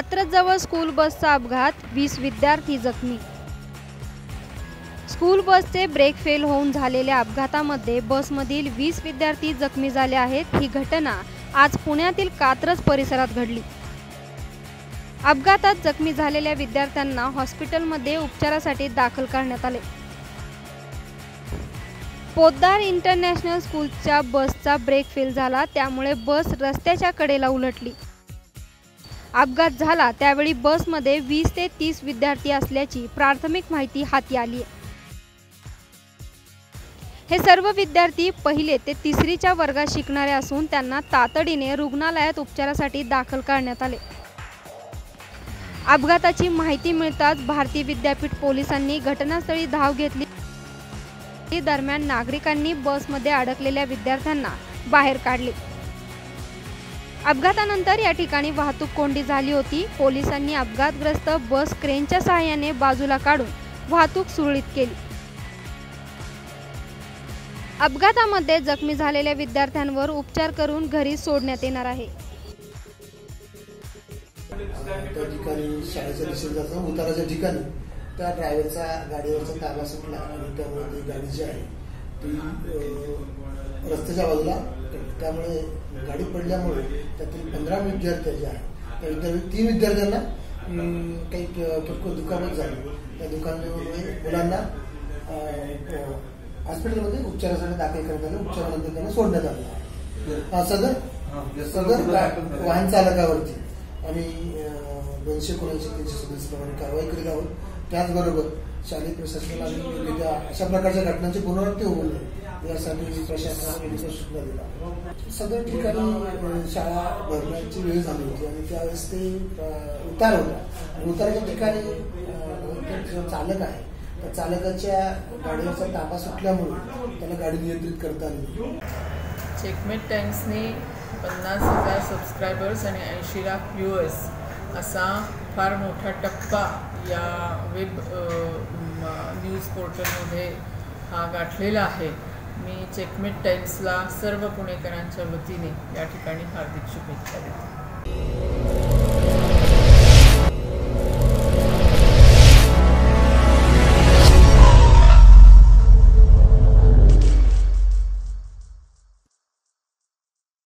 कात्रजजवळ school बसचा अपघात वीस विद्यार्थी जखमी. स्कूल बसचे ब्रेक फेल होऊन झालेल्या अपघातामध्ये बसमधील वीस विद्यार्थी जखमी झाले आहेत. ही घटना आज पुण्यातील कात्रज परिसरात घडली. अपघातात जखमी झालेल्या विद्यार्थ्यांना हॉस्पिटलमध्ये उपचारासाठी दाखल करण्यात आले. पोद्दार इंटरनॅशनल स्कूलच्या बसचा ब्रेक फेल झाला त्यामुळे बस रस्त्याच्या कडेला उलटली. अपघात झाला त्यावेळी बसमध्ये वीस ते तीस विद्यार्थी असल्याची प्राथमिक माहिती हाती आली. आहे हे सर्व विद्यार्थी पहिले ते तिसरीच्या वर्गात शिकणारे असून त्यांना तातडीने रुग्णालयात उपचारासाठी दाखल करण्यात आले. अपघाताची माहिती मिळताच भारतीय विद्यापीठ पोलिसांनी घटनास्थळी धाव घेतली. दरम्यान नागरिकांनी बसमध्ये अडकलेल्या विद्यार्थ्यांना बाहेर काढले. अपघातानंतर या ठिकाणी वाहतूक कोंडी झाली होती. पोलिसांनी अपघातग्रस्त बस क्रेनच्या सहाय्याने बाजूला काढून वाहतूक सुरळीत केली. अपघातामध्ये जखमी झालेल्या विद्यार्थ्यांवर उपचार करून घरी सोडण्यात येणार आहे. त्या ठिकाणी शाळेच्या दिशेने जाताना उताराच्या ठिकाणी त्या ड्रायव्हरचा गाडीवरचा ताबा सुटला आणि त्यामुळे गाडी जी आहे ती रस्त्याच्या बाजूला. त्यामुळे गाडी पडल्यामुळे त्यातील पंधरा विद्यार्थी जे आहेत त्या विद्यार्थी तीन विद्यार्थ्यांना काही किरकोळ दुखापत झाली. त्या दुखापतीमुळे मुलांना हॉस्पिटलमध्ये उपचारासाठी दाखल करण्यात आले. उपचारानंतर त्यांना सोडण्यात आलं. हा, सदर सदर वाहन चालकावरती. आणि दोनशे एकोणऐंशी तीनशे सदस्य प्रमाणे कारवाई करीत आहोत. त्याचबरोबर शालेय प्रशासनाला त्या अशा प्रकारच्या घटनांची पुनरावृत्ती होऊ नये यासाठी प्रशासनाने योग्य त्या सूचना दिला सगळ्या ठिकाणी शाळा भरण्याची वेळ झाली होती आणि त्यावेळेस ते उतार होता. आणि उताराच्या ठिकाणी चालक आहे त्या चालकाच्या गाडीचा ताबा सुटल्यामुळे त्याला गाडी नियंत्रित करता आली. चेकमेट टाइम्सने पन्नास हजार सबस्क्रायबर्स आणि ऐंशी लाख व्ह्युअर्स असा फार मोठा टप्पा या वेब न्यूज पोर्टलमध्ये हा गाठलेला आहे. मी चेकमेट टाइम्सला सर्व पुणेकरांच्या वतीने या ठिकाणी हार्दिक शुभेच्छा देते.